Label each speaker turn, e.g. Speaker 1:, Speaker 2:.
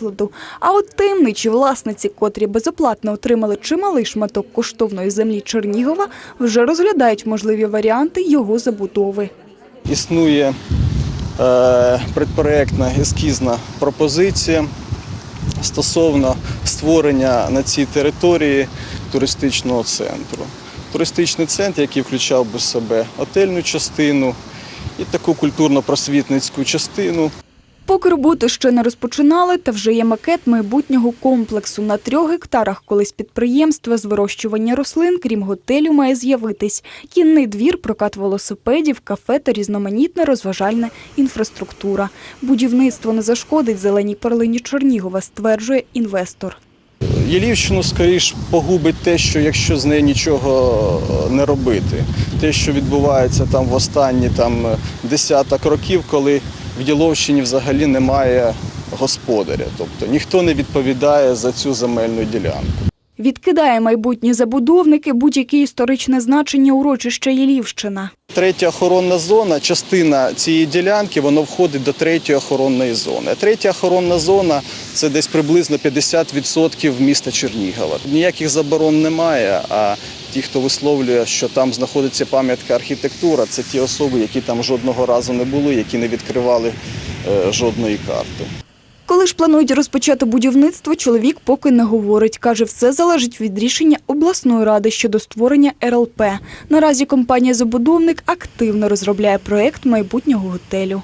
Speaker 1: закладу. А от таємничі власниці, котрі безоплатно отримали чималий шматок коштовної землі Чернігова, вже розглядають можливі варіанти його забудови.
Speaker 2: Існує е, предпроектна ескізна пропозиція стосовно створення на цій території туристичного центру. Туристичний центр, який включав би себе отельну частину і таку культурно-просвітницьку частину.
Speaker 1: Поки роботи ще не розпочинали, та вже є макет майбутнього комплексу. На трьох гектарах колись підприємства з вирощування рослин, крім готелю, має з'явитись кінний двір, прокат велосипедів, кафе та різноманітна розважальна інфраструктура. Будівництво не зашкодить зеленій перлині Чернігова, стверджує інвестор.
Speaker 2: Єлівщину, скоріш, погубить те, що якщо з нею нічого е, не робити. Те, що відбувається там в останні там, десяток років, коли в Єловщині взагалі немає господаря. Тобто ніхто не відповідає за цю земельну ділянку.
Speaker 1: Відкидає майбутні забудовники будь-яке історичне значення урочища Єлівщина.
Speaker 2: Третя охоронна зона, частина цієї ділянки, воно входить до третьої охоронної зони. Третя охоронна зона це десь приблизно 50% міста Чернігова. Ніяких заборон немає. А ті, хто висловлює, що там знаходиться пам'ятка архітектура, це ті особи, які там жодного разу не були, які не відкривали е, жодної карти.
Speaker 1: Коли ж планують розпочати будівництво, чоловік поки не говорить. Каже, все залежить від рішення обласної ради щодо створення РЛП. Наразі компанія-забудовник активно розробляє проект майбутнього готелю.